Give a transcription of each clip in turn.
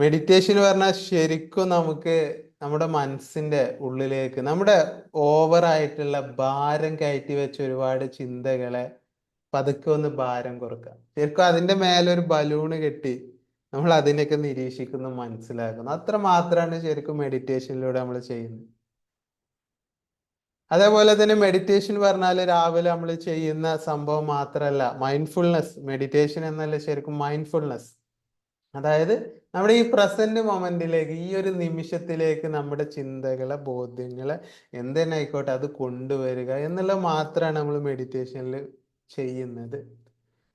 Meditation പറഞ്ഞാൽ ശരിക്കും നമുക്ക് നമ്മുടെ മനസ്സിന്റെ ഉള്ളിലേക്ക് നമ്മുടെ ഓവറായിട്ടുള്ള ഭാരം കയറ്റി വെച്ച ഒരുപാട് ചിന്തകളെ പതുക്കെ ഒന്ന് ഭാരം കുറക്കുക. ശരിക്കും അതിന്റെ മേലെ ഒരു ബലൂണ് കെട്ടി നമ്മൾ അതിനെയൊക്കെ നിരീക്ഷിക്കുന്നു മനസ്സിലാക്കുന്നു. അത്ര മാത്രമാണ് ശരിക്കും മെഡിറ്റേഷനിലൂടെ നമ്മൾ ചെയ്യുന്നത്. അതേപോലെ തന്നെ മെഡിറ്റേഷൻ പറഞ്ഞാൽ രാവിലെ നമ്മൾ ചെയ്യുന്ന സംഭവം മാത്രമല്ല മൈൻഡ്ഫുൾനെസ് മെഡിറ്റേഷൻ എന്നല്ല ശരിക്കും മൈൻഡ്ഫുൾനെസ് അതായത് നമ്മുടെ ഈ പ്രസന്റ് മൊമെന്റിലേക്ക് ഈ ഒരു നിമിഷത്തിലേക്ക് നമ്മുടെ ചിന്തകളെ ബോധ്യങ്ങളെ എന്തെന്നെ ആയിക്കോട്ടെ അത് കൊണ്ടുവരിക എന്നുള്ളത് മാത്രമാണ് നമ്മൾ മെഡിറ്റേഷനിൽ ചെയ്യുന്നത്.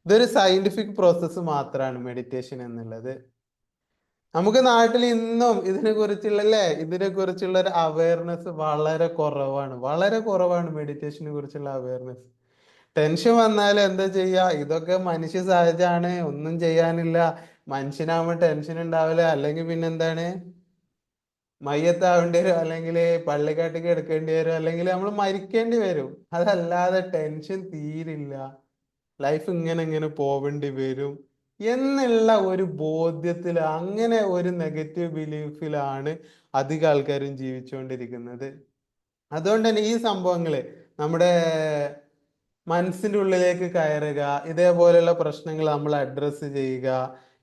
ഇതൊരു സയന്റിഫിക് പ്രോസസ്സ് മാത്രമാണ് മെഡിറ്റേഷൻ എന്നുള്ളത്. നമുക്ക് നാട്ടിൽ ഇന്നും ഇതിനെ കുറിച്ചുള്ള അല്ലേ ഇതിനെ കുറിച്ചുള്ള ഒരു അവയർനെസ് വളരെ കുറവാണ്. വളരെ കുറവാണ് മെഡിറ്റേഷനെ കുറിച്ചുള്ള അവയർനെസ് ടെൻഷൻ വന്നാൽ എന്താ ചെയ്യാ? ഇതൊക്കെ മനുഷ്യ സഹജമാണ് ഒന്നും ചെയ്യാനില്ല. മനുഷ്യനാവുമ്പോൾ ടെൻഷൻ ഉണ്ടാവില്ല അല്ലെങ്കിൽ പിന്നെ എന്താണ്? മയ്യത്താവേണ്ടി വരും. അല്ലെങ്കിൽ പള്ളിക്കാട്ടിക്ക് എടുക്കേണ്ടി വരും. അല്ലെങ്കിൽ നമ്മൾ മരിക്കേണ്ടി വരും. അതല്ലാതെ ടെൻഷൻ തീരില്ല. ലൈഫ് ഇങ്ങനെ ഇങ്ങനെ പോവേണ്ടി വരും. എന്നുള്ള ഒരു ബോധ്യത്തിൽ അങ്ങനെ ഒരു നെഗറ്റീവ് ബിലീഫിലാണ് അധികം ആൾക്കാരും ജീവിച്ചുകൊണ്ടിരിക്കുന്നത് അതുകൊണ്ട് തന്നെ ഈ സംഭവങ്ങൾ നമ്മുടെ മനസ്സിന്റെ ഉള്ളിലേക്ക് കയറുക ഇതേപോലെയുള്ള പ്രശ്നങ്ങൾ നമ്മൾ അഡ്രസ്സ് ചെയ്യുക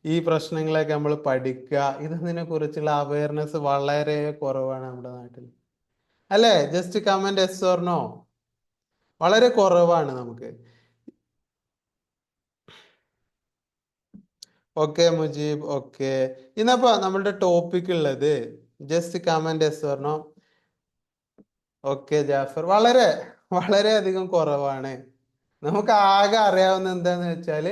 ഈ പ്രശ്നങ്ങളൊക്കെ നമ്മൾ പഠിക്കുക ഇതിനെ കുറിച്ചുള്ള അവയർനെസ് വളരെ കുറവാണ് നമ്മുടെ നാട്ടിൽ. അല്ലേ? ജസ്റ്റ് കമന്റ് എസ് ഓർണോ വളരെ കുറവാണ് നമുക്ക്. ഓക്കെ മുജീബ്. ഓക്കെ ഇന്നപ്പോ നമ്മളുടെ ടോപ്പിക് ഉള്ളത്. Just comment yes or no okay Jafar. വളരെ വളരെ അധികം കുറവാണ്. നമുക്ക് ആകെ അറിയാവുന്ന എന്താന്ന് വെച്ചാൽ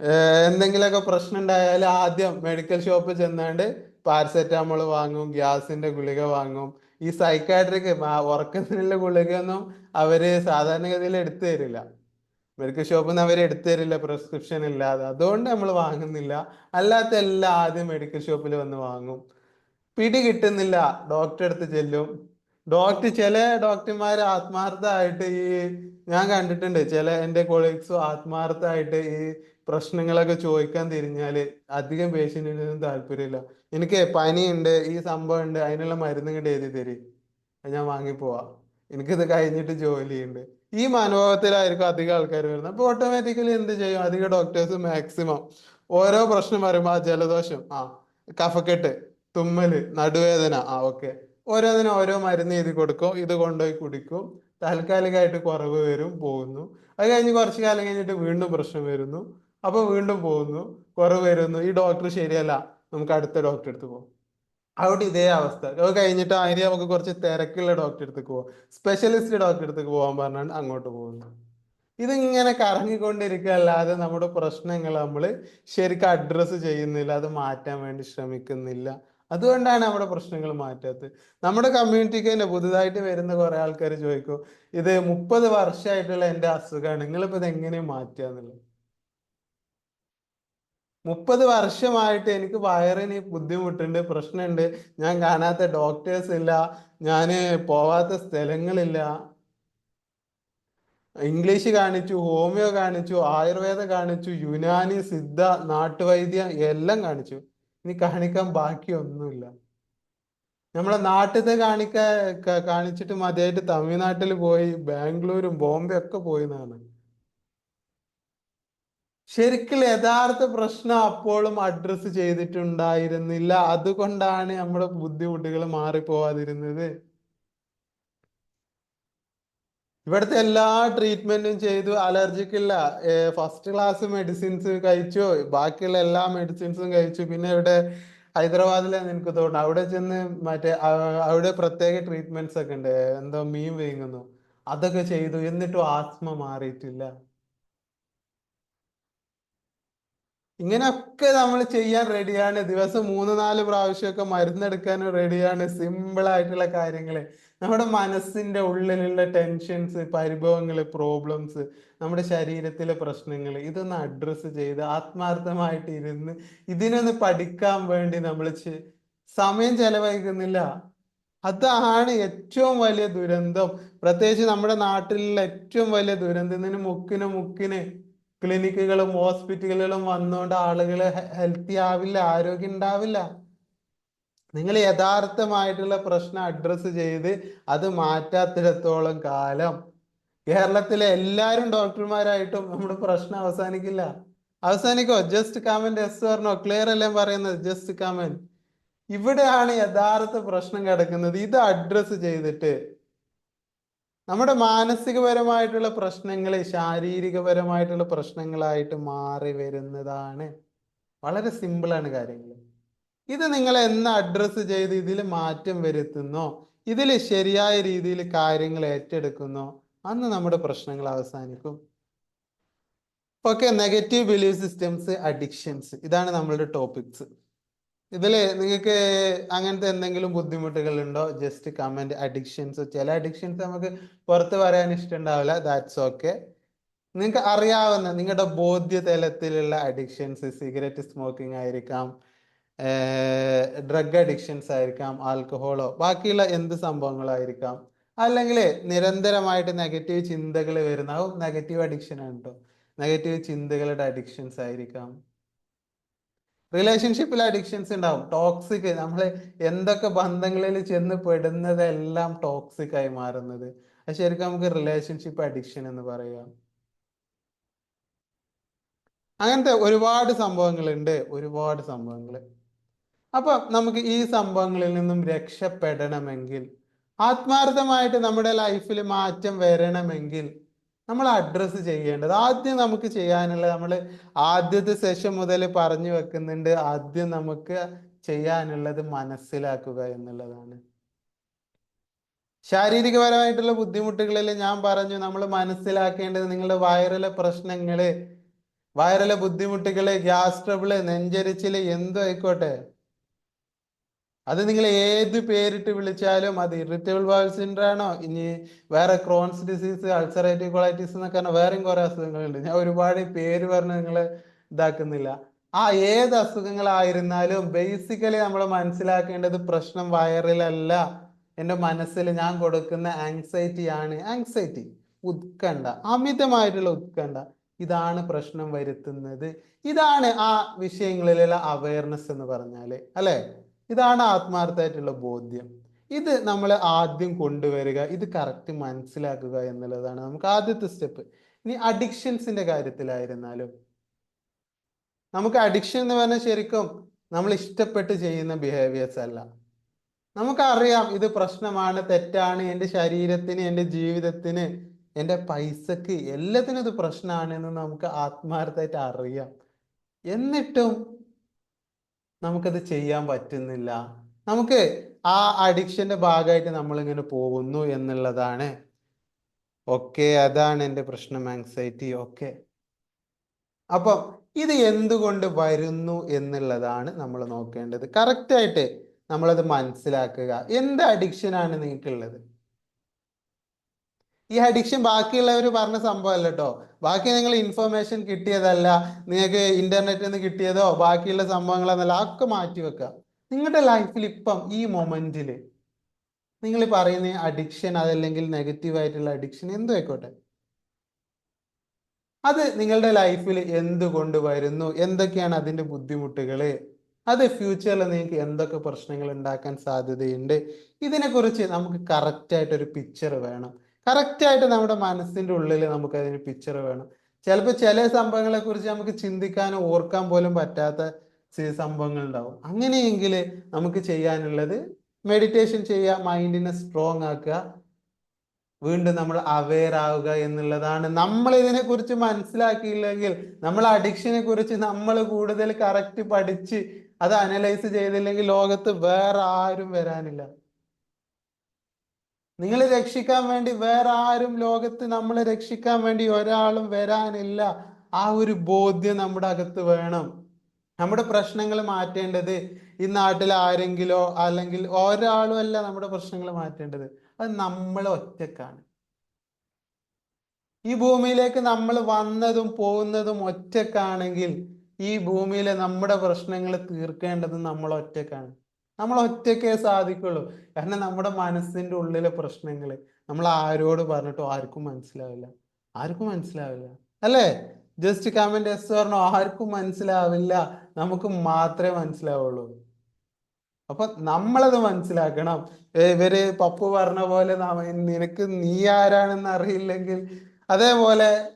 എന്തെങ്കിലുമൊക്കെ പ്രശ്നം ഉണ്ടായാൽ ആദ്യം മെഡിക്കൽ ഷോപ്പിൽ ചെന്നാണ്ട് പാരസെറ്റാമോൾ വാങ്ങും ഗ്യാസിന്റെ ഗുളിക വാങ്ങും. ഈ സൈക്കാട്രിക് ഉറക്കത്തിനുള്ള ഗുളികയൊന്നും അവർ സാധാരണഗതിയിൽ എടുത്തു തരില്ല. മെഡിക്കൽ ഷോപ്പിൽ നിന്ന് അവർ എടുത്തു തരില്ല പ്രിസ്ക്രിപ്ഷൻ ഇല്ലാതെ. അതുകൊണ്ട് നമ്മൾ വാങ്ങുന്നില്ല. അല്ലാത്ത എല്ലാം ആദ്യം മെഡിക്കൽ ഷോപ്പിൽ വന്ന് വാങ്ങും. പിടി കിട്ടുന്നില്ല ഡോക്ടറെ അടുത്ത് ചെല്ലും. ഡോക്ടർ ചില ഡോക്ടർമാർ ആത്മാർത്ഥമായിട്ട് ഈ ഞാൻ കണ്ടിട്ടുണ്ട് ചില എന്റെ കൊളീഗ്സും ആത്മാർത്ഥമായിട്ട് ഈ പ്രശ്നങ്ങളൊക്കെ ചോദിക്കാൻ തിരിഞ്ഞാൽ അധികം പേഷ്യന്റിനൊന്നും താല്പര്യമില്ല. എനിക്ക് പനിയുണ്ട് ഈ സംഭവം ഉണ്ട് അതിനുള്ള മരുന്ന് ഇങ്ങോട്ട് എഴുതി തരി. ഞാൻ വാങ്ങിപ്പോവാ. എനിക്കിത് കഴിഞ്ഞിട്ട് ജോലിയുണ്ട്. ഈ മനോഭാവത്തിലായിരിക്കും അധികം ആൾക്കാർ വരുന്നത്. അപ്പൊ ഓട്ടോമാറ്റിക്കലി എന്ത് ചെയ്യും? അധികം ഡോക്ടേഴ്സ് മാക്സിമം ഓരോ പ്രശ്നം വരുമ്പോൾ ആ ജലദോഷം ആ കഫക്കെട്ട് തുമ്മൽ നടുവേദന ആ ഓക്കെ. ഓരോന്നിനും ഓരോ മരുന്ന് എഴുതി കൊടുക്കും. ഇത് കൊണ്ടുപോയി കുടിക്കും. താൽക്കാലികമായിട്ട് കുറവ് വരും പോകുന്നു. അത് കഴിഞ്ഞ് കുറച്ച് കാലം കഴിഞ്ഞിട്ട് വീണ്ടും പ്രശ്നം വരുന്നു. അപ്പൊ വീണ്ടും പോകുന്നു. കുറവ് വരുന്നു ഈ ഡോക്ടർ ശരിയല്ല നമുക്ക് അടുത്ത ഡോക്ടറെ അടുത്ത് പോകും അവിടെ ഇതേ അവസ്ഥ. അത് കഴിഞ്ഞിട്ട് അതിന് നമുക്ക് കുറച്ച് തിരക്കുള്ള ഡോക്ടറെ അടുത്തേക്ക് പോവാം. സ്പെഷ്യലിസ്റ്റ് ഡോക്ടറെ അടുത്തേക്ക് പോകാൻ പറഞ്ഞാണ് അങ്ങോട്ട് പോകുന്നു ഇതിങ്ങനെ കറങ്ങിക്കൊണ്ടിരിക്കുക അല്ലാതെ നമ്മുടെ പ്രശ്നങ്ങൾ നമ്മൾ ശരിക്കും അഡ്രസ്സ് ചെയ്യുന്നില്ല അത് മാറ്റാൻ വേണ്ടി ശ്രമിക്കുന്നില്ല. അതുകൊണ്ടാണ് നമ്മുടെ പ്രശ്നങ്ങൾ മാറ്റാത്തത്. നമ്മുടെ കമ്മ്യൂണിറ്റിക്ക് തന്നെ പുതുതായിട്ട് വരുന്ന കുറെ ആൾക്കാർ ചോദിക്കും ഇത് മുപ്പത് വർഷമായിട്ടുള്ള എന്റെ അസുഖമാണ് നിങ്ങളിപ്പോൾ ഇത് എങ്ങനെ മാറ്റുക എന്നുള്ളത്. മുപ്പത് വർഷമായിട്ട് എനിക്ക് വയറിന് ബുദ്ധിമുട്ടുണ്ട് പ്രശ്നമുണ്ട്. ഞാൻ കാണാത്ത ഡോക്ടേഴ്സ് ഇല്ല ഞാൻ പോവാത്ത സ്ഥലങ്ങളില്ല. ഇംഗ്ലീഷ് കാണിച്ചു ഹോമിയോ കാണിച്ചു ആയുർവേദ കാണിച്ചു യുനാനി സിദ്ധ നാട്ടുവൈദ്യം എല്ലാം കാണിച്ചു. ഇനി കാണിക്കാൻ ബാക്കിയൊന്നുമില്ല. നമ്മളെ നാട്ടിലത്തെ കാണിക്ക കാണിച്ചിട്ട് മതിയായിട്ട് തമിഴ്നാട്ടിൽ പോയി ബാംഗ്ലൂരും ബോംബെ ഒക്കെ പോയി എന്നാണ്. ശരിക്കും യഥാർത്ഥ പ്രശ്നം അപ്പോഴും അഡ്രസ്സ് ചെയ്തിട്ടുണ്ടായിരുന്നില്ല. അതുകൊണ്ടാണ് നമ്മുടെ ബുദ്ധിമുട്ടുകൾ മാറിപ്പോവാതിരുന്നത്. ഇവിടുത്തെ എല്ലാ ട്രീറ്റ്മെന്റും ചെയ്തു. അലർജിക്കുള്ള ഫസ്റ്റ് ക്ലാസ് മെഡിസിൻസ് കഴിച്ചു. ബാക്കിയുള്ള എല്ലാ മെഡിസിൻസും കഴിച്ചു. പിന്നെ ഇവിടെ ഹൈദരാബാദിലെ നിനക്ക് തോന്നുന്നു. അവിടെ ചെന്ന് മറ്റേ അവിടെ പ്രത്യേക ട്രീറ്റ്മെന്റ്സ് ഒക്കെ ഉണ്ട്. എന്തോ മീൻ വീങ്ങുന്നു അതൊക്കെ ചെയ്തു. എന്നിട്ടും ആസ്മ മാറിയിട്ടില്ല. ഇങ്ങനെയൊക്കെ നമ്മൾ ചെയ്യാൻ റെഡിയാണ് ദിവസം മൂന്ന് നാല് പ്രാവശ്യമൊക്കെ മരുന്നെടുക്കാൻ റെഡിയാണ് സിമ്പിൾ ആയിട്ടുള്ള കാര്യങ്ങൾ നമ്മുടെ മനസ്സിന്റെ ഉള്ളിലുള്ള ടെൻഷൻസ് പരിഭവങ്ങൾ പ്രോബ്ലംസ് നമ്മുടെ ശരീരത്തിലെ പ്രശ്നങ്ങൾ ഇതൊന്ന് അഡ്രസ്സ് ചെയ്ത് ആത്മാർത്ഥമായിട്ട് ഇരുന്ന് ഇതിനൊന്ന് പഠിക്കാൻ വേണ്ടി നമ്മൾ സമയം ചെലവഴിക്കുന്നില്ല. അതാണ് ഏറ്റവും വലിയ ദുരന്തം. പ്രത്യേകിച്ച് നമ്മുടെ നാട്ടിലുള്ള ഏറ്റവും വലിയ ദുരന്തം. ഇതിന് മുക്കിന് മുക്കിന് ക്ലിനിക്കുകളും ഹോസ്പിറ്റലുകളും വന്നുകൊണ്ട് ആളുകൾ ഹെൽത്തി ആവില്ല ആരോഗ്യം ഉണ്ടാവില്ല നിങ്ങൾ യഥാർത്ഥമായിട്ടുള്ള പ്രശ്നം അഡ്രസ്സ് ചെയ്ത് അത് മാറ്റാത്തിടത്തോളം കാലം. കേരളത്തിലെ എല്ലാവരും ഡോക്ടർമാരായിട്ടും നമ്മുടെ പ്രശ്നം അവസാനിക്കില്ല. അവസാനിക്കോ? ജസ്റ്റ് കമന്റ് എസ് പറഞ്ഞോ ക്ലിയർ അല്ലേ പറയുന്നത്? ജസ്റ്റ് കമന്റ് ഇവിടെയാണ് യഥാർത്ഥ പ്രശ്നം കിടക്കുന്നത്. ഇത് അഡ്രസ്സ് ചെയ്തിട്ട് നമ്മുടെ മാനസികപരമായിട്ടുള്ള പ്രശ്നങ്ങൾ ശാരീരികപരമായിട്ടുള്ള പ്രശ്നങ്ങളായിട്ട് മാറി വരുന്നതാണ് വളരെ സിമ്പിളാണ് കാര്യങ്ങൾ ഇത് നിങ്ങൾ എന്ന് അഡ്രസ്സ് ചെയ്ത് ഇതിൽ മാറ്റം വരുത്തുന്നോ ഇതിൽ ശരിയായ രീതിയിൽ കാര്യങ്ങൾ ഏറ്റെടുക്കുന്നോ അന്ന് നമ്മുടെ പ്രശ്നങ്ങൾ അവസാനിക്കും. Okay negative belief systems addictions ഇതാണ് നമ്മളുടെ ടോപ്പിക്സ് ഇതിൽ നിങ്ങൾക്ക് അങ്ങനത്തെ എന്തെങ്കിലും ബുദ്ധിമുട്ടുകൾ ഉണ്ടോ ജസ്റ്റ് കമന്റ് അഡിക്ഷൻസ് ചില അഡിക്ഷൻസ് നമുക്ക് പുറത്ത് പറയാൻ ഇഷ്ടമുണ്ടാവില്ല. ദാറ്റ്സ് ഓക്കെ നിങ്ങൾക്ക് അറിയാവുന്ന നിങ്ങളുടെ ബോധ്യതലത്തിലുള്ള അഡിക്ഷൻസ് സിഗരറ്റ് സ്മോക്കിംഗ് ആയിരിക്കാം ഡ്രഗ് അഡിക്ഷൻസ് ആയിരിക്കാം ആൽക്കഹോളോ ബാക്കിയുള്ള എന്ത് സംഭവങ്ങളായിരിക്കാം. അല്ലെങ്കിൽ നിരന്തരമായിട്ട് നെഗറ്റീവ് ചിന്തകൾ വരുന്നതും നെഗറ്റീവ് അഡിക്ഷൻ ആണ് കേട്ടോ നെഗറ്റീവ് ചിന്തകളുടെ അഡിക്ഷൻസ് ആയിരിക്കാം. റിലേഷൻഷിപ്പിൽ അഡിക്ഷൻസ് ഉണ്ടാവും ടോക്സിക് നമ്മൾ എന്തൊക്കെ ബന്ധങ്ങളിൽ ചെന്ന് പെടുന്നതെല്ലാം ടോക്സിക് ആയി മാറുന്നത്. അത് ശരിക്കും നമുക്ക് റിലേഷൻഷിപ്പ് അഡിക്ഷൻ എന്ന് പറയാം. അങ്ങനത്തെ ഒരുപാട് സംഭവങ്ങളുണ്ട്. ഒരുപാട് സംഭവങ്ങൾ അപ്പൊ നമുക്ക് ഈ സംഭവങ്ങളിൽ നിന്നും രക്ഷപ്പെടണമെങ്കിൽ ആത്മാർത്ഥമായിട്ട് നമ്മുടെ ലൈഫിൽ മാറ്റം വരണമെങ്കിൽ നമ്മൾ അഡ്രസ്സ് ചെയ്യേണ്ടത്. ആദ്യം നമുക്ക് ചെയ്യാനുള്ളത് നമ്മൾ ആദ്യത്തെ സെഷൻ മുതൽ പറഞ്ഞു വെക്കുന്നുണ്ട്. ആദ്യം നമുക്ക് ചെയ്യാനുള്ളത് മനസ്സിലാക്കുക എന്നുള്ളതാണ്. ശാരീരികപരമായിട്ടുള്ള ബുദ്ധിമുട്ടുകളിൽ ഞാൻ പറഞ്ഞു നമ്മൾ മനസ്സിലാക്കേണ്ടത് നിങ്ങളുടെ വയറിലെ പ്രശ്നങ്ങൾ വയറിലെ ബുദ്ധിമുട്ടുകൾ ഗ്യാസ് ട്രബിൾ നെഞ്ചരിച്ചിൽ എന്തും ആയിക്കോട്ടെ. അത് നിങ്ങൾ ഏത് പേരിട്ട് വിളിച്ചാലും അത് ഇറിറ്റബിൾ ബൗൾ സിൻഡ്രാണോ ഇനി വേറെ ക്രോൺസ് ഡിസീസ് അൾസറേറ്റീവ് കൊളൈറ്റിസ് എന്നൊക്കെ പറഞ്ഞാൽ വേറെയും കുറെ അസുഖങ്ങളുണ്ട്. ഞാൻ ഒരുപാട് പേര് പറഞ്ഞ് നിങ്ങളെ ഇതാക്കുന്നില്ല. ആ ഏത് അസുഖങ്ങളായിരുന്നാലും ബേസിക്കലി നമ്മൾ മനസ്സിലാക്കേണ്ടത് പ്രശ്നം വയറിലല്ല. എന്റെ മനസ്സിൽ ഞാൻ കൊടുക്കുന്ന ആങ്സൈറ്റി ആണ്. ആങ്സൈറ്റി ഉത്കണ്ഠ അമിതമായിട്ടുള്ള ഉത്കണ്ഠ. ഇതാണ് പ്രശ്നം വരുത്തുന്നത്. ഇതാണ് ആ വിഷയങ്ങളിലുള്ള അവയർനെസ് എന്ന് പറഞ്ഞാൽ. അല്ലെ? ഇതാണ് ആത്മാർത്ഥമായിട്ടുള്ള ബോധ്യം. ഇത് നമ്മൾ ആദ്യം കൊണ്ടുവരിക ഇത് കറക്റ്റ് മനസ്സിലാക്കുക എന്നുള്ളതാണ് നമുക്ക് ആദ്യത്തെ സ്റ്റെപ്പ് ഇനി അഡിക്ഷൻസിന്റെ കാര്യത്തിലായിരുന്നാലും. നമുക്ക് അഡിക്ഷൻ എന്ന് പറഞ്ഞാൽ ശരിക്കും നമ്മൾ ഇഷ്ടപ്പെട്ട് ചെയ്യുന്ന ബിഹേവിയേഴ്സ് അല്ല. നമുക്കറിയാം ഇത് പ്രശ്നമാണ് തെറ്റാണ് എന്റെ ശരീരത്തിന് എന്റെ ജീവിതത്തിന് എന്റെ പൈസക്ക് എല്ലാത്തിനും ഇത് പ്രശ്നമാണെന്ന് നമുക്ക് ആത്മാർത്ഥമായിട്ട് അറിയാം. എന്നിട്ടും നമുക്കത് ചെയ്യാൻ പറ്റുന്നില്ല. നമുക്ക് ആ അഡിക്ഷന്റെ ഭാഗമായിട്ട് നമ്മളിങ്ങനെ പോകുന്നു എന്നുള്ളതാണ്. ഓക്കെ അതാണ് എന്റെ പ്രശ്നം ആങ്സൈറ്റി ഓക്കെ. അപ്പം ഇത് എന്തുകൊണ്ട് വരുന്നു എന്നുള്ളതാണ് നമ്മൾ നോക്കേണ്ടത്. കറക്റ്റായിട്ട് നമ്മളത് മനസ്സിലാക്കുക. എന്ത് അഡിക്ഷനാണ് നിങ്ങൾക്കുള്ളത്? ഈ അഡിക്ഷൻ ബാക്കിയുള്ളവർ പറഞ്ഞ സംഭവമല്ല കേട്ടോ ബാക്കി നിങ്ങൾ ഇൻഫർമേഷൻ കിട്ടിയതല്ല നിങ്ങൾക്ക് ഇന്റർനെറ്റിൽ നിന്ന് കിട്ടിയതോ ബാക്കിയുള്ള സംഭവങ്ങളെന്നല്ല ഒക്കെ മാറ്റി വെക്കുക. നിങ്ങളുടെ ലൈഫിൽ ഇപ്പം ഈ മൊമെന്റിൽ നിങ്ങൾ പറയുന്ന അഡിക്ഷൻ അതല്ലെങ്കിൽ നെഗറ്റീവായിട്ടുള്ള അഡിക്ഷൻ എന്തു ആയിക്കോട്ടെ. അത് നിങ്ങളുടെ ലൈഫിൽ എന്തുകൊണ്ട് വരുന്നു? എന്തൊക്കെയാണ് അതിന്റെ ബുദ്ധിമുട്ടുകൾ അത് ഫ്യൂച്ചറിൽ നിങ്ങൾക്ക് എന്തൊക്കെ പ്രശ്നങ്ങൾ ഉണ്ടാക്കാൻ സാധ്യതയുണ്ട്? ഇതിനെക്കുറിച്ച് നമുക്ക് കറക്റ്റായിട്ടൊരു പിക്ചർ വേണം. കറക്റ്റ് ആയിട്ട് നമ്മുടെ മനസ്സിന്റെ ഉള്ളിൽ നമുക്ക് അതിന് പിക്ചർ വേണം. ചിലപ്പോൾ ചില സംഭവങ്ങളെ കുറിച്ച് നമുക്ക് ചിന്തിക്കാനോ ഓർക്കാൻ പോലും പറ്റാത്ത ചില സംഭവങ്ങൾ ഉണ്ടാവും. അങ്ങനെയെങ്കിൽ നമുക്ക് ചെയ്യാനുള്ളത് മെഡിറ്റേഷൻ ചെയ്യുക മൈൻഡിനെ സ്ട്രോങ് ആക്കുക വീണ്ടും നമ്മൾ അവെയർ ആവുക എന്നുള്ളതാണ്. നമ്മൾ ഇതിനെ കുറിച്ച് മനസ്സിലാക്കിയില്ലെങ്കിൽ നമ്മൾ അഡിക്ഷനെ കുറിച്ച് നമ്മൾ കൂടുതൽ കറക്റ്റ് പഠിച്ച് അത് അനലൈസ് ചെയ്തില്ലെങ്കിൽ ലോകത്ത് വേറെ ആരും വരാനില്ല. നിങ്ങൾ രക്ഷിക്കാൻ വേണ്ടി വേറെ ആരും ലോകത്ത് നമ്മളെ രക്ഷിക്കാൻ വേണ്ടി ഒരാളും വരാനില്ല. ആ ഒരു ബോധ്യം നമ്മുടെ അകത്ത് വേണം. നമ്മുടെ പ്രശ്നങ്ങൾ മാറ്റേണ്ടത് ഈ നാട്ടിൽ ആരെങ്കിലോ അല്ലെങ്കിൽ ഒരാളും അല്ല നമ്മുടെ പ്രശ്നങ്ങൾ മാറ്റേണ്ടത്. അത് നമ്മൾ ഒറ്റക്കാണ്. ഈ ഭൂമിയിലേക്ക് നമ്മൾ വന്നതും പോകുന്നതും ഒറ്റക്കാണെങ്കിൽ ഈ ഭൂമിയിലെ നമ്മുടെ പ്രശ്നങ്ങൾ തീർക്കേണ്ടത് നമ്മൾ ഒറ്റക്കാണ്. നമ്മൾ ഒറ്റക്കേ സാധിക്കുള്ളൂ. കാരണം നമ്മുടെ മനസ്സിന്റെ ഉള്ളിലെ പ്രശ്നങ്ങൾ നമ്മൾ ആരോട് പറഞ്ഞിട്ടോ ആർക്കും മനസ്സിലാവില്ല. ആർക്കും മനസ്സിലാവില്ല. അല്ലേ? ജസ്റ്റ് കമന്റ് എസ് പറഞ്ഞോ ആർക്കും മനസ്സിലാവില്ല. നമുക്ക് മാത്രമേ മനസ്സിലാവുള്ളൂ. അപ്പൊ നമ്മളത് മനസ്സിലാക്കണം. ഇവർ പപ്പു പറഞ്ഞ പോലെ നിനക്ക് നീ ആരാണെന്ന് അറിയില്ലെങ്കിൽ അതേപോലെ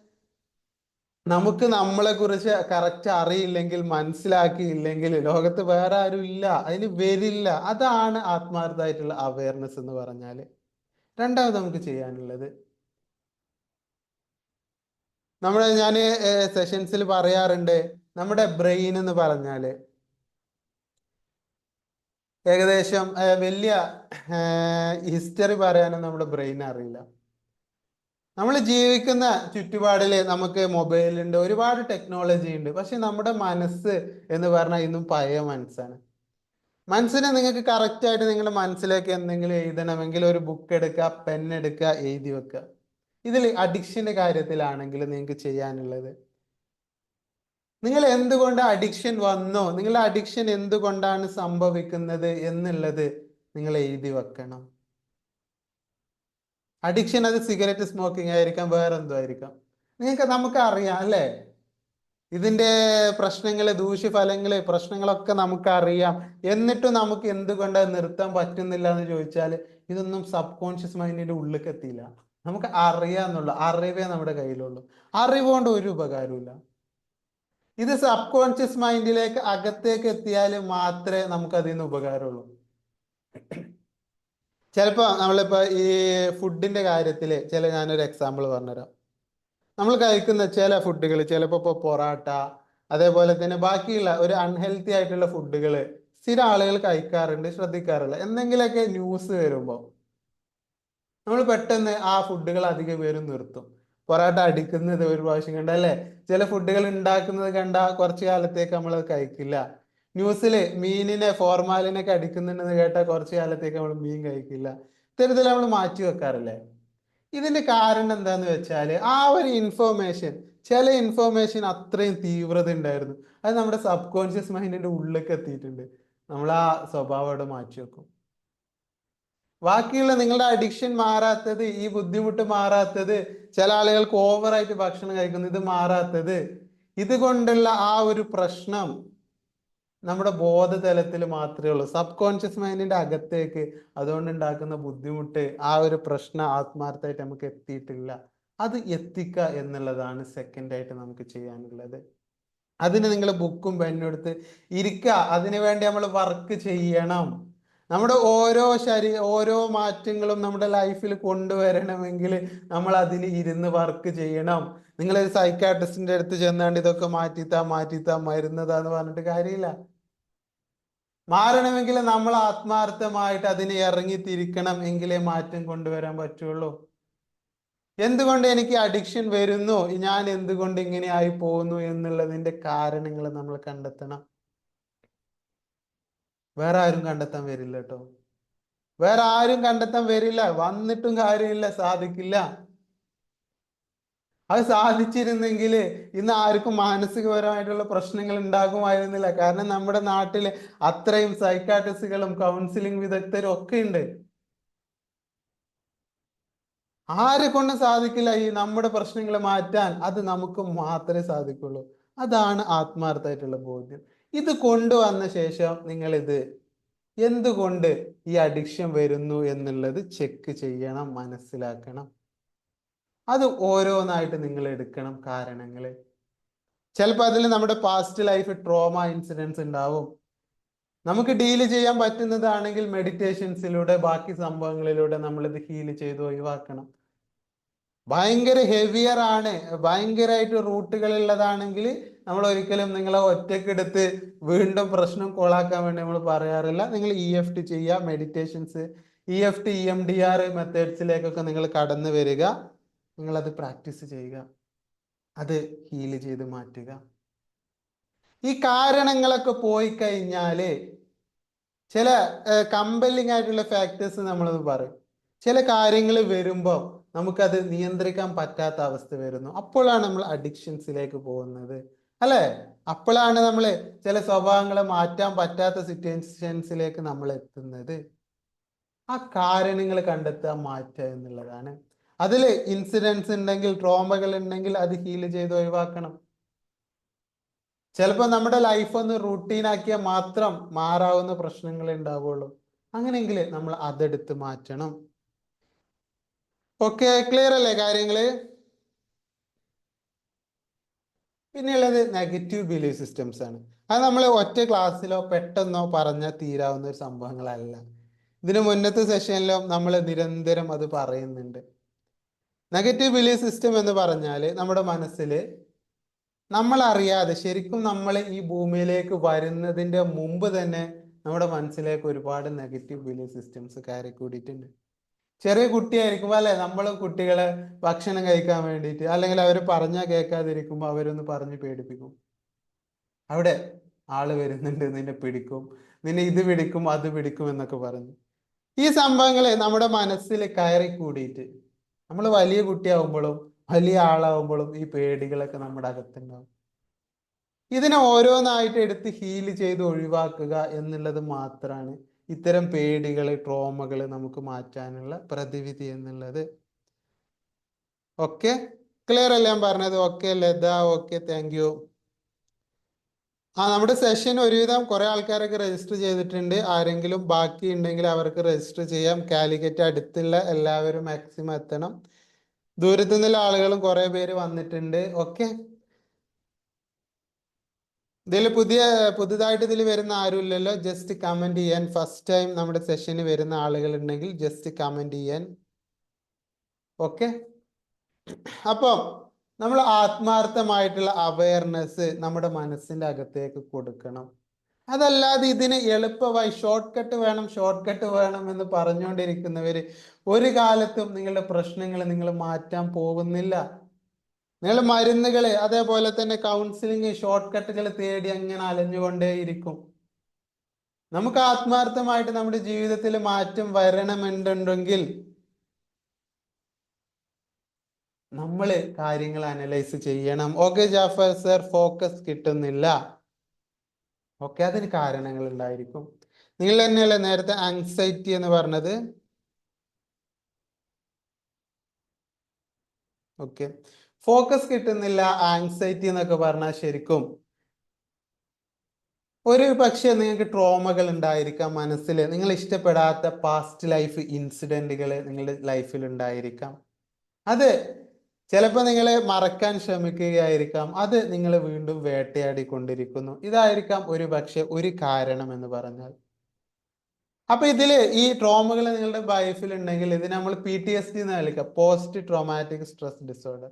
നമുക്ക് നമ്മളെ കുറിച്ച് കറക്റ്റ് അറിയില്ലെങ്കിൽ മനസ്സിലാക്കിയില്ലെങ്കിൽ ലോകത്ത് വേറെ ആരും ഇല്ല അതിന് വരില്ല. അതാണ് ആത്മാർത്ഥമായിട്ടുള്ള അവയർനെസ് എന്ന് പറഞ്ഞാൽ രണ്ടാമത് നമുക്ക് ചെയ്യാനുള്ളത്. നമ്മുടെ ഞാൻ സെഷൻസിൽ പറയാറുണ്ട് നമ്മുടെ ബ്രെയിൻ എന്ന് പറഞ്ഞാൽ ഏകദേശം വലിയ ഹിസ്റ്ററി പറയാനും നമ്മുടെ ബ്രെയിൻ അറിയില്ല. നമ്മൾ ജീവിക്കുന്ന ചുറ്റുപാടിൽ നമുക്ക് മൊബൈലുണ്ട് ഒരുപാട് ടെക്നോളജി ഉണ്ട്. പക്ഷെ നമ്മുടെ മനസ്സ് എന്ന് പറഞ്ഞാൽ ഇന്നും പഴയ മനസ്സാണ്. മനസ്സിനെ നിങ്ങൾക്ക് കറക്റ്റായിട്ട് നിങ്ങളുടെ മനസ്സിലേക്ക് എന്തെങ്കിലും എഴുതണമെങ്കിൽ ഒരു ബുക്ക് എടുക്കുക പെൻ എടുക്കുക എഴുതി വെക്കുക. ഇതിൽ അഡിക്ഷന്റെ കാര്യത്തിലാണെങ്കിൽ നിങ്ങൾക്ക് ചെയ്യാനുള്ളത്. നിങ്ങൾ എന്തുകൊണ്ട് അഡിക്ഷൻ വന്നോ നിങ്ങളുടെ അഡിക്ഷൻ എന്തുകൊണ്ടാണ് സംഭവിക്കുന്നത് എന്നുള്ളത് നിങ്ങൾ എഴുതി വെക്കണം. അഡിക്ഷൻ അത് സിഗരറ്റ് സ്മോക്കിംഗ് ആയിരിക്കാം വേറെ എന്തോ ആയിരിക്കാം നിങ്ങൾക്ക് നമുക്ക് അറിയാം അല്ലേ? ഇതിന്റെ പ്രശ്നങ്ങൾ ദൂഷ്യഫലങ്ങൾ പ്രശ്നങ്ങളൊക്കെ നമുക്ക് അറിയാം എന്നിട്ടും നമുക്ക് എന്തുകൊണ്ട് നിർത്താൻ പറ്റുന്നില്ല എന്ന് ചോദിച്ചാൽ ഇതൊന്നും സബ് കോൺഷ്യസ് മൈൻഡിന്റെ ഉള്ളിലേക്ക് എത്തിയില്ല നമുക്ക് അറിയാന്നുള്ള അറിവേ നമ്മുടെ കയ്യിലുള്ളൂ. അറിവ് കൊണ്ട് ഒരു ഉപകാരമില്ല ഇത് സബ് കോൺഷ്യസ് മൈൻഡിലേക്ക് അകത്തേക്ക് എത്തിയാൽ മാത്രമേ നമുക്ക് അതിൽ നിന്ന് ഉപകാരമുള്ളൂ. ചിലപ്പോ നമ്മളിപ്പോൾ ഈ ഫുഡിന്റെ കാര്യത്തിൽ ചില ഞാനൊരു എക്സാമ്പിൾ പറഞ്ഞുതരാം. നമ്മൾ കഴിക്കുന്ന ചില ഫുഡുകൾ ചിലപ്പോൾ ഇപ്പൊ പൊറാട്ട അതേപോലെ തന്നെ ബാക്കിയുള്ള ഒരു അൺഹെൽത്തി ആയിട്ടുള്ള ഫുഡുകൾ സ്ഥിരം ആളുകൾ കഴിക്കാറുണ്ട് ശ്രദ്ധിക്കാറില്ല എന്തെങ്കിലുമൊക്കെ ന്യൂസ് വരുമ്പോൾ നമ്മൾ പെട്ടെന്ന് ആ ഫുഡുകൾ അധികം പേരും നിർത്തും. പൊറാട്ട അടിക്കുന്നത് ഒരു പ്രാവശ്യം കണ്ട അല്ലേ ചില ഫുഡുകൾ ഉണ്ടാക്കുന്നത് കണ്ട കുറച്ചു കാലത്തേക്ക് നമ്മൾ കഴിക്കില്ല. ന്യൂസിൽ മീനിനെ ഫോർമാലിനൊക്കെ അടിക്കുന്നുണ്ടെന്ന് കേട്ടാൽ കുറച്ചു കാലത്തേക്ക് നമ്മൾ മീൻ കഴിക്കില്ല. ഇത്തരത്തിൽ നമ്മൾ മാറ്റി വെക്കാറില്ലേ? ഇതിന്റെ കാരണം എന്താന്ന് വെച്ചാൽ ആ ഒരു ഇൻഫോർമേഷൻ ചില ഇൻഫോർമേഷൻ അത്രയും തീവ്രത ഉണ്ടായിരുന്നു. അത് നമ്മുടെ സബ് കോൺഷ്യസ് മൈൻഡിന്റെ ഉള്ളിലേക്ക് എത്തിയിട്ടുണ്ട്. നമ്മൾ ആ സ്വഭാവം അവിടെ മാറ്റി വെക്കും. ബാക്കിയുള്ള നിങ്ങളുടെ അഡിക്ഷൻ മാറാത്തത് ഈ ബുദ്ധിമുട്ട് മാറാത്തത് ചില ആളുകൾക്ക് ഓവറായിട്ട് ഭക്ഷണം കഴിക്കുന്നു ഇത് മാറാത്തത് ഇതുകൊണ്ടുള്ള ആ ഒരു പ്രശ്നം നമ്മുടെ ബോധതലത്തിൽ മാത്രമേ ഉള്ളൂ. സബ് കോൺഷ്യസ് മൈൻഡിന്റെ അകത്തേക്ക് അതുകൊണ്ട് ഉണ്ടാക്കുന്ന ബുദ്ധിമുട്ട് ആ ഒരു പ്രശ്നം ആത്മാർത്ഥമായിട്ട് നമുക്ക് എത്തിയിട്ടില്ല. അത് എത്തിക്കുക എന്നുള്ളതാണ് സെക്കൻഡ് ആയിട്ട് നമുക്ക് ചെയ്യാനുള്ളത്. അതിന് നിങ്ങൾ ബുക്കും പെന്നും എടുത്ത് ഇരിക്കുക. അതിനു വേണ്ടി നമ്മൾ വർക്ക് ചെയ്യണം. നമ്മുടെ ഓരോ ശരീ ഓരോ മാറ്റങ്ങളും നമ്മുടെ ലൈഫിൽ കൊണ്ടുവരണമെങ്കിൽ നമ്മൾ അതിന് ഇരുന്ന് വർക്ക് ചെയ്യണം. നിങ്ങൾ ഒരു സൈക്കാട്രിസ്റ്റിന്റെ അടുത്ത് ചെന്നാണ്ട് ഇതൊക്കെ മാറ്റിത്താ മാറ്റിത്താ മരുന്നതാന്ന് പറഞ്ഞിട്ട് കാര്യമില്ല. മാറണമെങ്കിൽ നമ്മൾ ആത്മാർത്ഥമായിട്ട് അതിനെ ഇറങ്ങി തിരിക്കണം എങ്കിലേ മാറ്റം കൊണ്ടുവരാൻ പറ്റുള്ളൂ. എന്തുകൊണ്ട് എനിക്ക് അഡിക്ഷൻ വരുന്നു? ഞാൻ എന്തുകൊണ്ട് ഇങ്ങനെ ആയി പോകുന്നു എന്നുള്ളതിന്റെ കാരണങ്ങൾ നമ്മൾ കണ്ടെത്തണം. വേറെ ആരും കണ്ടെത്താൻ വരില്ല കേട്ടോ. വേറെ ആരും കണ്ടെത്താൻ വരില്ല. വന്നിട്ടും കാര്യമില്ല. സാധിക്കില്ല. അത് സാധിച്ചിരുന്നെങ്കിൽ ഇന്ന് ആർക്കും മാനസികപരമായിട്ടുള്ള പ്രശ്നങ്ങൾ ഉണ്ടാകുമായിരുന്നില്ല. കാരണം നമ്മുടെ നാട്ടിൽ അത്രയും സൈക്കാട്രിസ്റ്റുകളും കൗൺസിലിംഗ് വിദഗ്ധരും ഒക്കെ ഉണ്ട്. ആരെ കൊണ്ട് സാധിക്കില്ല ഈ നമ്മുടെ പ്രശ്നങ്ങൾ മാറ്റാൻ. അത് നമുക്ക് മാത്രമേ സാധിക്കുള്ളൂ. അതാണ് ആത്മാർത്ഥമായിട്ടുള്ള ബോധ്യം. ഇത് കൊണ്ടുവന്ന ശേഷം നിങ്ങൾ ഇത് എന്തുകൊണ്ട് ഈ അഡിക്ഷൻ വരുന്നു എന്നുള്ളത് ചെക്ക് ചെയ്യണം മനസ്സിലാക്കണം. അത് ഓരോന്നായിട്ട് നിങ്ങൾ എടുക്കണം കാരണങ്ങൾ ചിലപ്പോൾ അതിൽ നമ്മുടെ പാസ്റ്റ് ലൈഫ് ട്രോമ ഇൻസിഡൻസ് ഉണ്ടാവും. നമുക്ക് ഡീൽ ചെയ്യാൻ പറ്റുന്നതാണെങ്കിൽ മെഡിറ്റേഷൻസിലൂടെ ബാക്കി സംഭവങ്ങളിലൂടെ നമ്മളിത് ഹീൽ ചെയ്ത് ഒഴിവാക്കണം. ഭയങ്കര ഹെവിയർ ആണ്. ഭയങ്കരമായിട്ട് റൂട്ടുകൾ ഉള്ളതാണെങ്കിൽ നമ്മൾ ഒരിക്കലും നിങ്ങളെ ഒറ്റക്കെടുത്ത് വീണ്ടും പ്രശ്നം കോളാക്കാൻ വേണ്ടി നമ്മൾ പറയാറില്ല. നിങ്ങൾ ഇ എഫ് ടി ചെയ്യുക meditations E F T E M D R മെത്തേഡ്സിലേക്കൊക്കെ നിങ്ങൾ കടന്നു വരിക. നിങ്ങൾ അത് പ്രാക്ടീസ് ചെയ്യുക. അത് ഹീൽ ചെയ്ത് മാറ്റുക. ഈ കാരണങ്ങളൊക്കെ പോയി കഴിഞ്ഞാൽ ചില കമ്പല്ലിംഗ് ആയിട്ടുള്ള ഫാക്ടേഴ്സ് നമ്മളത് പറയും. ചില കാര്യങ്ങൾ വരുമ്പോൾ നമുക്കത് നിയന്ത്രിക്കാൻ പറ്റാത്ത അവസ്ഥ വരുന്നു. അപ്പോഴാണ് നമ്മൾ അഡിക്ഷൻസിലേക്ക് പോകുന്നത്. അല്ലേ? അപ്പോഴാണ് നമ്മൾ ചില സ്വഭാവങ്ങളെ മാറ്റാൻ പറ്റാത്ത സിറ്റുവേഷൻസിലേക്ക് നമ്മൾ എത്തുന്നത്. ആ കാരണങ്ങൾ കണ്ടെത്താൻ മാറ്റുക എന്നുള്ളതാണ്. അതിൽ ഇൻസിഡൻസ് ഉണ്ടെങ്കിൽ ട്രോമകൾ ഉണ്ടെങ്കിൽ അത് ഹീൽ ചെയ്ത് ഒഴിവാക്കണം. ചിലപ്പോൾ നമ്മുടെ ലൈഫ് ഒന്ന് റൂട്ടീൻ ആക്കിയാൽ മാത്രം മാറാവുന്ന പ്രശ്നങ്ങൾ ഉണ്ടാവുള്ളൂ. അങ്ങനെയെങ്കിൽ നമ്മൾ അതെടുത്ത് മാറ്റണം. ഓക്കെ ക്ലിയർ അല്ലേ കാര്യങ്ങൾ? പിന്നെയുള്ളത് നെഗറ്റീവ് ബിലീഫ് സിസ്റ്റംസ് ആണ്. അത് നമ്മൾ ഒറ്റ ക്ലാസ്സിലോ പെട്ടെന്നോ പറഞ്ഞാൽ തീരാവുന്ന ഒരു സംഭവങ്ങളല്ല. ഇതിന് മുന്നത്തെ സെഷനിലോ നമ്മൾ നിരന്തരം അത് പറയുന്നുണ്ട്. നെഗറ്റീവ് ബിലീഫ് സിസ്റ്റം എന്ന് പറഞ്ഞാൽ നമ്മുടെ മനസ്സിൽ നമ്മൾ അറിയാതെ ശരിക്കും നമ്മൾ ഈ ഭൂമിയിലേക്ക് വരുന്നതിന്റെ മുമ്പ് തന്നെ നമ്മുടെ മനസ്സിലേക്ക് ഒരുപാട് നെഗറ്റീവ് ബിലീഫ് സിസ്റ്റംസ് കയറി കൂടിയിട്ടുണ്ട്. ചെറിയ കുട്ടിയായിരിക്കുമ്പോൾ അല്ലെ നമ്മൾ കുട്ടികളെ ഭക്ഷണം കഴിക്കാൻ വേണ്ടിയിട്ട് അല്ലെങ്കിൽ അവർ പറഞ്ഞാൽ കേൾക്കാതിരിക്കുമ്പോൾ അവരൊന്ന് പറഞ്ഞ് പേടിപ്പിക്കും. അവിടെ ആൾ വരുന്നുണ്ട് നിന്നെ പിടിക്കും നിന്നെ ഇത് പിടിക്കും അത് പിടിക്കും എന്നൊക്കെ പറഞ്ഞു. ഈ സംഭവങ്ങളെ നമ്മുടെ മനസ്സിൽ കയറി കൂടിയിട്ട് നമ്മൾ വലിയ കുട്ടിയാവുമ്പോഴും വലിയ ആളാവുമ്പോഴും ഈ പേടികളൊക്കെ നമ്മുടെ അകത്തുണ്ടാവും. ഇതിനെ ഓരോന്നായിട്ട് എടുത്ത് ഹീൽ ചെയ്ത് ഒഴിവാക്കുക എന്നുള്ളത് മാത്രമാണ് ഇത്തരം പേടികൾ ട്രോമകൾ നമുക്ക് മാറ്റാനുള്ള പ്രതിവിധി എന്നുള്ളത്. ഓക്കെ ക്ലിയർ അല്ലേ ഞാൻ പറഞ്ഞത്? Okay Latha okay thank you ആ നമ്മുടെ സെഷൻ ഒരുവിധം കുറെ ആൾക്കാരൊക്കെ രജിസ്റ്റർ ചെയ്തിട്ടുണ്ട്. ആരെങ്കിലും ബാക്കി ഉണ്ടെങ്കിൽ അവർക്ക് രജിസ്റ്റർ ചെയ്യാം. കാലിക്കറ്റ് അടുത്തുള്ള എല്ലാവരും മാക്സിമം എത്തണം. ദൂരത്തു നിന്നുള്ള ആളുകളും കുറെ പേര് വന്നിട്ടുണ്ട്. ഓക്കെ ഇതിൽ പുതിയ പുതുതായിട്ട് ഇതിൽ വരുന്ന ആരും ഇല്ലല്ലോ ജസ്റ്റ് കമന്റ് ചെയ്യാൻ. ഫസ്റ്റ് ടൈം നമ്മുടെ സെഷന് വരുന്ന ആളുകൾ ഉണ്ടെങ്കിൽ ജസ്റ്റ് കമന്റ് ചെയ്യാൻ. ഓക്കെ അപ്പം നമ്മൾ ആത്മാർത്ഥമായിട്ടുള്ള അവയർനെസ് നമ്മുടെ മനസ്സിന്റെ അകത്തേക്ക് കൊടുക്കണം. അതല്ലാതെ ഇതിന് എളുപ്പമായി ഷോർട്ട് കട്ട് വേണം ഷോർട്ട് കട്ട് വേണം എന്ന് പറഞ്ഞുകൊണ്ടിരിക്കുന്നവർ ഒരു കാലത്തും നിങ്ങളുടെ പ്രശ്നങ്ങൾ നിങ്ങൾ മാറ്റാൻ പോകുന്നില്ല. നിങ്ങൾ മരുന്നുകൾ അതേപോലെ തന്നെ കൗൺസിലിംഗ് ഷോർട്ട് കട്ടുകൾ തേടി അങ്ങനെ അലഞ്ഞുകൊണ്ടേ ഇരിക്കും നമുക്ക് ആത്മാർത്ഥമായിട്ട് നമ്മുടെ ജീവിതത്തിൽ മാറ്റം വരണമെന്നുണ്ടെങ്കിൽ നമ്മൾ കാര്യങ്ങൾ അനലൈസ് ചെയ്യണം. ഓക്കെ ജാഫർ സർ ഫോക്കസ് കിട്ടുന്നില്ല. ഓക്കെ അതിന് കാരണങ്ങൾ ഉണ്ടായിരിക്കും. നിങ്ങൾ തന്നെയല്ലേ നേരത്തെ ആങ്സൈറ്റി എന്ന് പറഞ്ഞത്? ഓക്കെ ഫോക്കസ് കിട്ടുന്നില്ല ആങ്സൈറ്റി എന്നൊക്കെ പറഞ്ഞാൽ ശരിക്കും. ഒരു പക്ഷേ നിങ്ങൾക്ക് ട്രോമകൾ ഉണ്ടായിരിക്കാം മനസ്സിൽ നിങ്ങൾ ഇഷ്ടപ്പെടാത്ത പാസ്റ്റ് ലൈഫ് ഇൻസിഡന്റുകൾ നിങ്ങളുടെ ലൈഫിൽ ഉണ്ടായിരിക്കാം. അത് ചിലപ്പോൾ നിങ്ങളെ മറക്കാൻ ശ്രമിക്കുകയായിരിക്കാം. അത് നിങ്ങൾ വീണ്ടും വേട്ടയാടിക്കൊണ്ടിരിക്കുന്നു. ഇതായിരിക്കാം ഒരു പക്ഷെ ഒരു കാരണം എന്ന് പറഞ്ഞാൽ. അപ്പൊ ഇതിൽ ഈ ട്രോമകൾ നിങ്ങളുടെ ബൈഫിൽ ഉണ്ടെങ്കിൽ ഇത് നമ്മൾ പി ടി എസ് ഡി എന്ന് വിളിക്കാം. പോസ്റ്റ് ട്രോമാറ്റിക് സ്ട്രെസ് ഡിസോർഡർ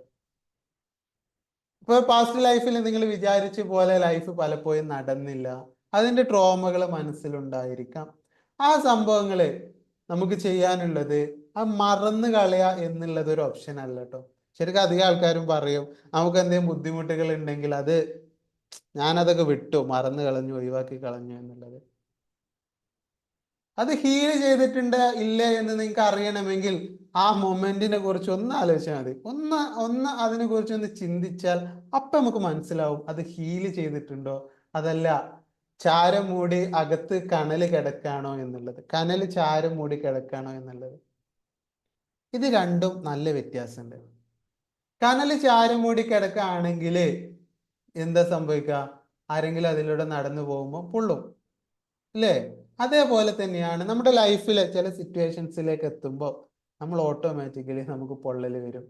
ഇപ്പൊ പാസ്റ്റ് ലൈഫിൽ നിങ്ങൾ വിചാരിച്ച പോലെ ലൈഫ് പലപ്പോഴും നടന്നില്ല. അതിന്റെ ട്രോമകൾ മനസ്സിലുണ്ടായിരിക്കാം. ആ സംഭവങ്ങൾ നമുക്ക് ചെയ്യാനുള്ളത് ആ മറന്നു കളയുക എന്നുള്ളത് ഒരു ഓപ്ഷൻ അല്ല കേട്ടോ ശരിക്കും അധികം ആൾക്കാരും പറയും നമുക്ക് എന്തെങ്കിലും ബുദ്ധിമുട്ടുകൾ ഉണ്ടെങ്കിൽ അത് ഞാനതൊക്കെ വിട്ടു മറന്നു കളഞ്ഞു ഒഴിവാക്കി കളഞ്ഞു എന്നുള്ളത്. അത് ഹീൽ ചെയ്തിട്ടുണ്ട് ഇല്ല എന്ന് നിങ്ങൾക്ക് അറിയണമെങ്കിൽ ആ മൊമെന്റിനെ കുറിച്ച് ഒന്ന് ആലോചിച്ചാൽ മതി. ഒന്ന് ഒന്ന് അതിനെ കുറിച്ച് ഒന്ന് ചിന്തിച്ചാൽ അപ്പൊ നമുക്ക് മനസ്സിലാവും അത് ഹീൽ ചെയ്തിട്ടുണ്ടോ അതല്ല ചാരം മൂടി അകത്ത് കനൽ കിടക്കാണോ എന്നുള്ളത്. കനൽ ചാരം മൂടി കിടക്കാണോ എന്നുള്ളത്. ഇത് രണ്ടും നല്ല വ്യത്യാസമുണ്ട്. കനൽ ചാരം മൂടി കിടക്കുകയാണെങ്കിൽ എന്താ സംഭവിക്കുക? ആരെങ്കിലും അതിലൂടെ നടന്നു പോകുമ്പോൾ പൊള്ളും. അല്ലേ? അതേപോലെ തന്നെയാണ് നമ്മുടെ ലൈഫിലെ ചില സിറ്റുവേഷൻസിലേക്ക് എത്തുമ്പോൾ നമ്മൾ ഓട്ടോമാറ്റിക്കലി നമുക്ക് പൊള്ളൽ വരും.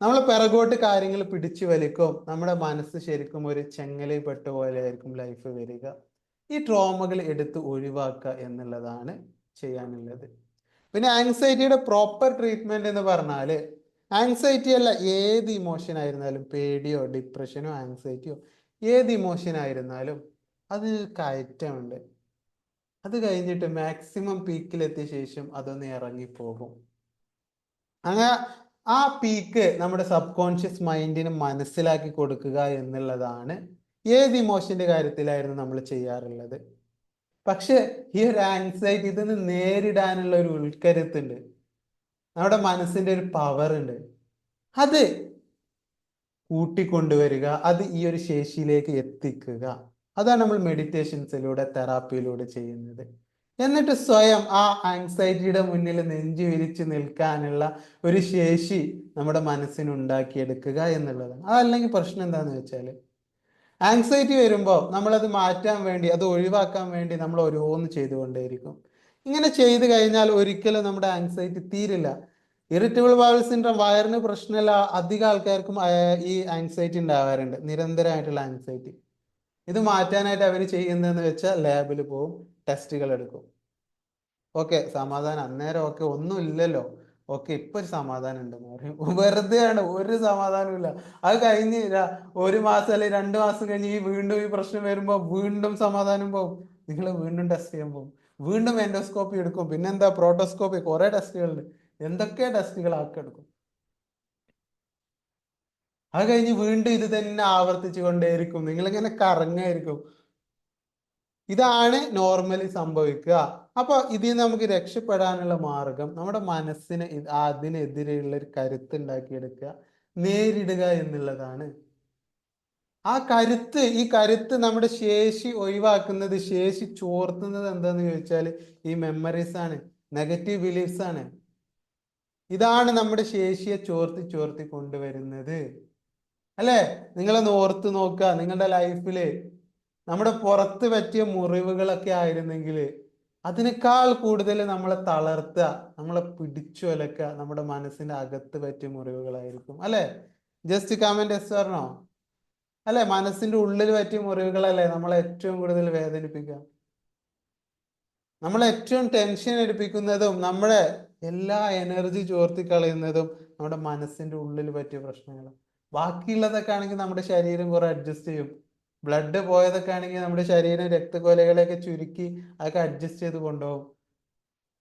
നമ്മൾ പിറകോട്ട് കാര്യങ്ങൾ പിടിച്ചു വലിക്കും. നമ്മുടെ മനസ്സ് ശരിക്കും ഒരു ചെങ്ങലയിൽ പെട്ട പോലെ ആയിരിക്കും ലൈഫ് വരിക. ഈ ട്രോമകൾ എടുത്ത് ഒഴിവാക്കുക എന്നുള്ളതാണ് ചെയ്യാനുള്ളത്. പിന്നെ ആങ്സൈറ്റിയുടെ പ്രോപ്പർ ട്രീറ്റ്മെന്റ് എന്ന് പറഞ്ഞാൽ ആങ്സൈറ്റി അല്ല ഏത് ഇമോഷൻ ആയിരുന്നാലും പേടിയോ ഡിപ്രഷനോ ആങ്സൈറ്റിയോ ഏത് ഇമോഷൻ ആയിരുന്നാലും അത് കയറ്റമുണ്ട്. അത് കഴിഞ്ഞിട്ട് മാക്സിമം പീക്കിലെത്തിയ ശേഷം അതൊന്ന് ഇറങ്ങിപ്പോകും. അങ്ങനെ ആ പീക്ക് നമ്മുടെ സബ് കോൺഷ്യസ് മൈൻഡിന് മനസ്സിലാക്കി കൊടുക്കുക എന്നുള്ളതാണ് ഏത് ഇമോഷന്റെ കാര്യത്തിലായിരുന്നു നമ്മൾ ചെയ്യാറുള്ളത്. പക്ഷെ ഈ ഒരു ആങ്സൈറ്റി ഇതൊന്ന് നേരിടാനുള്ള ഒരു ഉൾക്കരുത്തുണ്ട്. നമ്മുടെ മനസ്സിന്റെ ഒരു പവർ ഉണ്ട്. അത് കൂട്ടിക്കൊണ്ടുവരിക അത് ഈ ഒരു ശേഷിയിലേക്ക് എത്തിക്കുക. അതാണ് നമ്മൾ മെഡിറ്റേഷൻസിലൂടെ തെറാപ്പിയിലൂടെ ചെയ്യുന്നത്. എന്നിട്ട് സ്വയം ആ ആങ്സൈറ്റിയുടെ മുന്നിൽ നെഞ്ചു വിരിച്ച് നിൽക്കാനുള്ള ഒരു ശേഷി നമ്മുടെ മനസ്സിന് ഉണ്ടാക്കിയെടുക്കുക എന്നുള്ളതാണ്. അതല്ലെങ്കിൽ പ്രശ്നം എന്താണെന്ന് വെച്ചാൽ ആങ്സൈറ്റി വരുമ്പോൾ നമ്മളത് മാറ്റാൻ വേണ്ടി അത് ഒഴിവാക്കാൻ വേണ്ടി നമ്മൾ ഓരോന്ന് ചെയ്തുകൊണ്ടേയിരിക്കും. ഇങ്ങനെ ചെയ്തു കഴിഞ്ഞാൽ ഒരിക്കലും നമ്മുടെ ആങ്സൈറ്റി തീരില്ല. ഇറിറ്റബിൾ ബാവൽ സിൻഡ്രം വയറിന് പ്രശ്നമില്ല അധികം ആൾക്കാർക്കും ഈ ആങ്സൈറ്റി ഉണ്ടാവാറുണ്ട്. നിരന്തരമായിട്ടുള്ള ആങ്സൈറ്റി ഇത് മാറ്റാനായിട്ട് അവർ ചെയ്യുന്നതെന്ന് വെച്ചാൽ ലാബിൽ പോവും ടെസ്റ്റുകൾ എടുക്കും. ഓക്കെ സമാധാനം. അന്നേരം ഓക്കെ ഒന്നും ഇല്ലല്ലോ. ഓക്കെ ഇപ്പൊ ഒരു സമാധാനം ഉണ്ടെന്ന് പറയും. വെറുതെയാണ് ഒരു സമാധാനവും ഇല്ല. അത് കഴിഞ്ഞ് ഒരു മാസം അല്ലെങ്കിൽ രണ്ട് മാസം കഴിഞ്ഞ് ഈ വീണ്ടും ഈ പ്രശ്നം വരുമ്പോൾ വീണ്ടും സമാധാനം പോകും നിങ്ങൾ വീണ്ടും ടെസ്റ്റ് ചെയ്യാൻ പോകും വീണ്ടും എൻഡോസ്കോപ്പി എടുക്കും. പിന്നെന്താ പ്രോട്ടോസ്കോപ്പി കുറെ ടെസ്റ്റുകളുണ്ട്. എന്തൊക്കെ ടെസ്റ്റുകൾ ആക്കെടുക്കും അത് കഴിഞ്ഞ് വീണ്ടും ഇത് തന്നെ ആവർത്തിച്ചു കൊണ്ടേയിരിക്കും നിങ്ങളിങ്ങനെ കറങ്ങായിരിക്കും. ഇതാണ് നോർമലി സംഭവിക്കുക. അപ്പൊ ഇതിൽ നിന്ന് നമുക്ക് രക്ഷപ്പെടാനുള്ള മാർഗം നമ്മുടെ മനസ്സിന് അതിനെതിരെയുള്ള ഒരു കരുത്തുണ്ടാക്കിയെടുക്കുക നേരിടുക എന്നുള്ളതാണ്. ആ കരുത്ത് ഈ കരുത്ത് നമ്മുടെ ശേഷി ഒഴിവാക്കുന്നത് ശേഷി ചോർത്തുന്നത് എന്താന്ന് ചോദിച്ചാൽ ഈ മെമ്മറീസ് ആണ് നെഗറ്റീവ് ബിലീഫ്സ് ആണ്. ഇതാണ് നമ്മുടെ ശേഷിയെ ചോർത്തി ചോർത്തി കൊണ്ടുവരുന്നത്. അല്ലേ? നിങ്ങളൊന്ന് ഓർത്ത് നോക്കുക. നിങ്ങളുടെ ലൈഫിൽ നമ്മുടെ പുറത്ത് പറ്റിയ മുറിവുകളൊക്കെ ആയിരുന്നെങ്കിൽ അതിനേക്കാൾ കൂടുതൽ നമ്മളെ തളർത്തുക നമ്മളെ പിടിച്ചു വലക്കുക നമ്മുടെ മനസ്സിന്റെ അകത്ത് പറ്റിയ മുറിവുകളായിരിക്കും. അല്ലെ? ജസ്റ്റ് കമന്റ് എസ് പറഞ്ഞോ അല്ലെ? മനസ്സിന്റെ ഉള്ളിൽ പറ്റിയ മുറിവുകളല്ലേ നമ്മളെ ഏറ്റവും കൂടുതൽ വേദനിപ്പിക്കുക. നമ്മളെ ഏറ്റവും ടെൻഷൻ എടുപ്പിക്കുന്നതും നമ്മുടെ എല്ലാ എനർജി ചോർത്തി കളയുന്നതും നമ്മുടെ മനസ്സിന്റെ ഉള്ളിൽ പറ്റിയ പ്രശ്നങ്ങൾ ബാക്കിയുള്ളതൊക്കെ ആണെങ്കിൽ നമ്മുടെ ശരീരം കുറെ അഡ്ജസ്റ്റ് ചെയ്യും. ബ്ലഡ് പോയതൊക്കെ ആണെങ്കിൽ നമ്മുടെ ശരീരം രക്തക്കൊലകളെയൊക്കെ ചുരുക്കി അതൊക്കെ അഡ്ജസ്റ്റ് ചെയ്ത് കൊണ്ടുപോകും.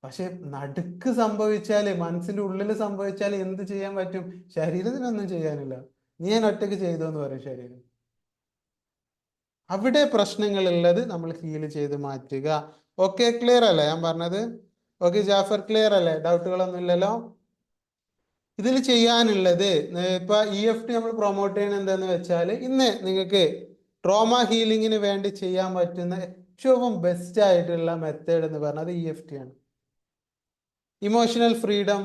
പക്ഷെ നടുക്ക് സംഭവിച്ചാൽ മനസ്സിന്റെ ഉള്ളിൽ സംഭവിച്ചാൽ എന്ത് ചെയ്യാൻ പറ്റും? ശരീരത്തിനൊന്നും ചെയ്യാനില്ല. നീ ഞാൻ ഒറ്റയ്ക്ക് ചെയ്തു എന്ന് പറയും ശരീരം. അവിടെ പ്രശ്നങ്ങളുള്ളത് നമ്മൾ ഹീൽ ചെയ്ത് മാറ്റുക. ഓക്കെ ക്ലിയർ അല്ലേ? ഞാൻ പറഞ്ഞത്? ഓക്കെ ജാഫർ ക്ലിയർ അല്ലേ? ഡൗട്ടുകളൊന്നും ഇല്ലല്ലോ? ഇതിൽ ചെയ്യാനുള്ളത് ഇപ്പൊ ഇ എഫ് ടി നമ്മൾ പ്രൊമോട്ട് ചെയ്യുന്നത് എന്താന്ന് വെച്ചാൽ ഇന്ന് നിങ്ങൾക്ക് ട്രോമ ഹീലിങ്ങിന് വേണ്ടി ചെയ്യാൻ പറ്റുന്ന ഏറ്റവും ബെസ്റ്റ് ആയിട്ടുള്ള മെത്തേഡ് എന്ന് പറഞ്ഞത് ഇ എഫ് ടി ആണ്. ഇമോഷണൽ ഫ്രീഡം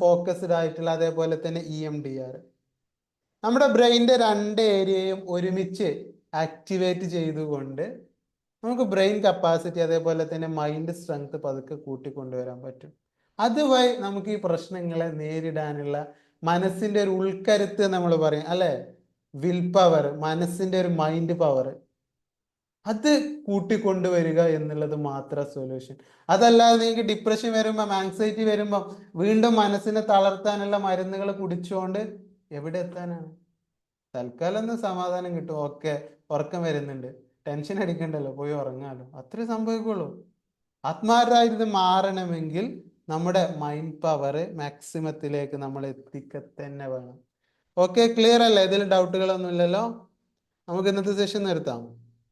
ഫോക്കസ്ഡ് ആയിട്ടുള്ള അതേപോലെ തന്നെ ഇ എം ഡി ആർ നമ്മുടെ ബ്രെയിന്റെ രണ്ട് ഏരിയയും ഒരുമിച്ച് ആക്ടിവേറ്റ് ചെയ്തുകൊണ്ട് നമുക്ക് ബ്രെയിൻ കപ്പാസിറ്റി അതേപോലെ തന്നെ മൈൻഡ് സ്ട്രെങ്ത് പതുക്കെ കൂട്ടിക്കൊണ്ടുവരാൻ പറ്റും. അതുവഴി നമുക്ക് ഈ പ്രശ്നങ്ങളെ നേരിടാനുള്ള മനസ്സിന്റെ ഒരു ഉൾക്കരുത്ത് നമ്മൾ പറയും അല്ലേ? വിൽ പവർ മനസ്സിന്റെ ഒരു മൈൻഡ് പവർ അത് കൂട്ടിക്കൊണ്ടുവരിക എന്നുള്ളത് മാത്രം സൊല്യൂഷൻ അതല്ലാതെ നിങ്ങൾക്ക് ഡിപ്രഷൻ വരുമ്പം ആങ്സൈറ്റി വരുമ്പം വീണ്ടും മനസ്സിനെ തളർത്താനുള്ള മരുന്നുകൾ കുടിച്ചുകൊണ്ട് എവിടെ എത്താനാണ്? തൽക്കാലം ഒന്ന് സമാധാനം കിട്ടും. ഒക്കെ ഉറക്കം വരുന്നുണ്ട്. ടെൻഷൻ അടിക്കണ്ടല്ലോ. പോയി ഉറങ്ങാലോ. അത്രേ സംഭവിക്കുള്ളൂ. ആത്മാരായത് മാറണമെങ്കിൽ നമ്മുടെ മൈൻഡ് പവർ മാക്സിമത്തിലേക്ക് നമ്മൾ എത്തിക്ക തന്നെ വേണം. ഓക്കെ ക്ലിയർ അല്ലേ? ഇതിൽ ഡൗട്ടുകളൊന്നും ഇല്ലല്ലോ നമുക്ക് ഇന്നത്തെ സെഷൻ നിർത്താം.